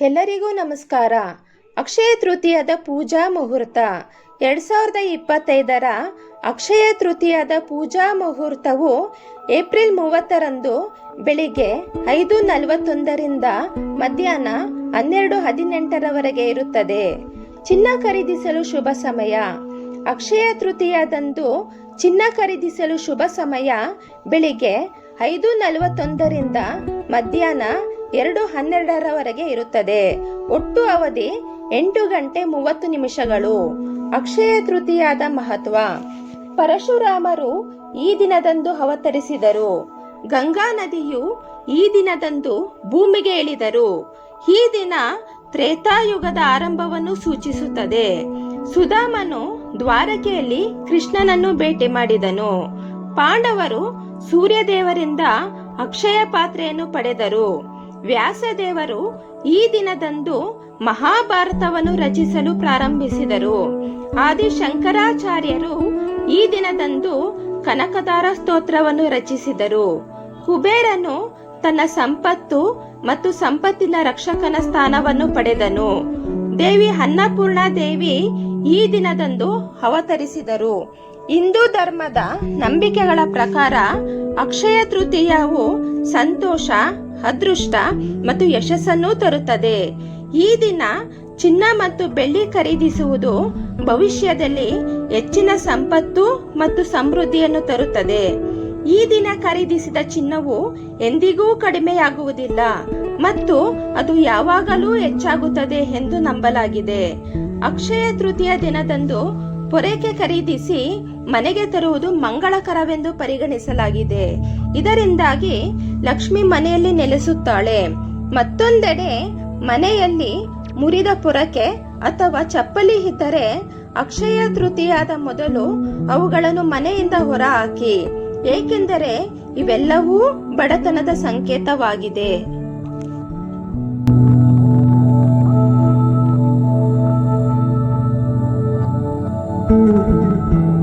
ಎಲ್ಲರಿಗೂ ನಮಸ್ಕಾರ. ಅಕ್ಷಯ ತೃತೀಯದ ಪೂಜಾ ಮುಹೂರ್ತ. ಎರಡು ಸಾವಿರದ ಇಪ್ಪತ್ತೈದರ ಅಕ್ಷಯ ತೃತೀಯದ ಪೂಜಾ ಮುಹೂರ್ತವು ಏಪ್ರಿಲ್ ಮೂವತ್ತರಂದು ಬೆಳಿಗ್ಗೆ ಐದು ನಲವತ್ತೊಂದರಿಂದ ಮಧ್ಯಾಹ್ನ ಹನ್ನೆರಡು ಹದಿನೆಂಟರವರೆಗೆ ಇರುತ್ತದೆ. ಚಿನ್ನ ಖರೀದಿಸಲು ಶುಭ ಸಮಯ. ಅಕ್ಷಯ ತೃತೀಯದಂದು ಚಿನ್ನ ಖರೀದಿಸಲು ಶುಭ ಸಮಯ ಬೆಳಿಗ್ಗೆ ಐದು ನಲವತ್ತೊಂದರಿಂದ ಮಧ್ಯಾಹ್ನ ಎರಡು ಹನ್ನೆರಡರವರೆಗೆ ಇರುತ್ತದೆ. ಒಟ್ಟು ಅವಧಿ ಎಂಟು ಗಂಟೆ ಮೂವತ್ತು ನಿಮಿಷಗಳು. ಅಕ್ಷಯ ತೃತೀಯದ ಮಹತ್ವ. ಪರಶುರಾಮರು ಈ ದಿನದಂದು ಅವತರಿಸಿದರು. ಗಂಗಾ ನದಿಯು ಈ ದಿನದಂದು ಭೂಮಿಗೆ ಇಳಿದರು. ಈ ದಿನ ತ್ರೇತಾಯುಗದ ಆರಂಭವನ್ನು ಸೂಚಿಸುತ್ತದೆ. ಸುಧಾಮನು ದ್ವಾರಕೆಯಲ್ಲಿ ಕೃಷ್ಣನನ್ನು ಭೇಟಿ ಮಾಡಿದನು. ಪಾಂಡವರು ಸೂರ್ಯದೇವರಿಂದ ಅಕ್ಷಯ ಪಾತ್ರೆಯನ್ನು ಪಡೆದರು. ವ್ಯಾಸದೇವರು ಈ ದಿನದಂದು ಮಹಾಭಾರತವನ್ನು ರಚಿಸಲು ಪ್ರಾರಂಭಿಸಿದರು. ಆದಿಶಂಕರಾಚಾರ್ಯರು ಈ ದಿನದಂದು ಕನಕದಾರ ಸ್ತೋತ್ರವನ್ನು ರಚಿಸಿದರು. ಕುಬೇರನು ತನ್ನ ಸಂಪತ್ತು ಮತ್ತು ಸಂಪತ್ತಿನ ರಕ್ಷಕನ ಸ್ಥಾನವನ್ನು ಪಡೆದನು. ದೇವಿ ಅನ್ನಪೂರ್ಣ ದೇವಿ ಈ ದಿನದಂದು ಅವತರಿಸಿದರು. ಹಿಂದೂ ಧರ್ಮದ ನಂಬಿಕೆಗಳ ಪ್ರಕಾರ ಅಕ್ಷಯ ತೃತೀಯವು ಸಂತೋಷ ಅದೃಷ್ಟ ಮತ್ತು ಯಶಸ್ಸನ್ನು ತರುತ್ತದೆ. ಈ ದಿನ ಚಿನ್ನ ಮತ್ತು ಬೆಳ್ಳಿ ಖರೀದಿಸುವುದು ಭವಿಷ್ಯದಲ್ಲಿ ಹೆಚ್ಚಿನ ಸಂಪತ್ತು ಮತ್ತು ಸಮೃದ್ಧಿಯನ್ನು ತರುತ್ತದೆ. ಈ ದಿನ ಖರೀದಿಸಿದ ಚಿನ್ನವು ಎಂದಿಗೂ ಕಡಿಮೆಯಾಗುವುದಿಲ್ಲ ಮತ್ತು ಅದು ಯಾವಾಗಲೂ ಹೆಚ್ಚಾಗುತ್ತದೆ ಎಂದು ನಂಬಲಾಗಿದೆ. ಅಕ್ಷಯ ತೃತೀಯ ದಿನದಂದು ಪೊರೆಕೆ ಖರೀದಿಸಿ ಮನೆಗೆ ತರುವುದು ಮಂಗಳಕರವೆಂದು ಪರಿಗಣಿಸಲಾಗಿದೆ. ಇದರಿಂದಾಗಿ ಲಕ್ಷ್ಮಿ ಮನೆಯಲ್ಲಿ ನೆಲೆಸುತ್ತಾಳೆ. ಮತ್ತೊಂದೆಡೆ ಮನೆಯಲ್ಲಿ ಮುರಿದ ಪೊರಕೆ ಅಥವಾ ಚಪ್ಪಲಿ ಇದ್ದರೆ ಅಕ್ಷಯ ತೃತೀಯದ ಮೊದಲು ಅವುಗಳನ್ನು ಮನೆಯಿಂದ ಹೊರಹಾಕಿ. ಏಕೆಂದರೆ ಇವೆಲ್ಲವೂ ಬಡತನದ ಸಂಕೇತವಾಗಿದೆ. Música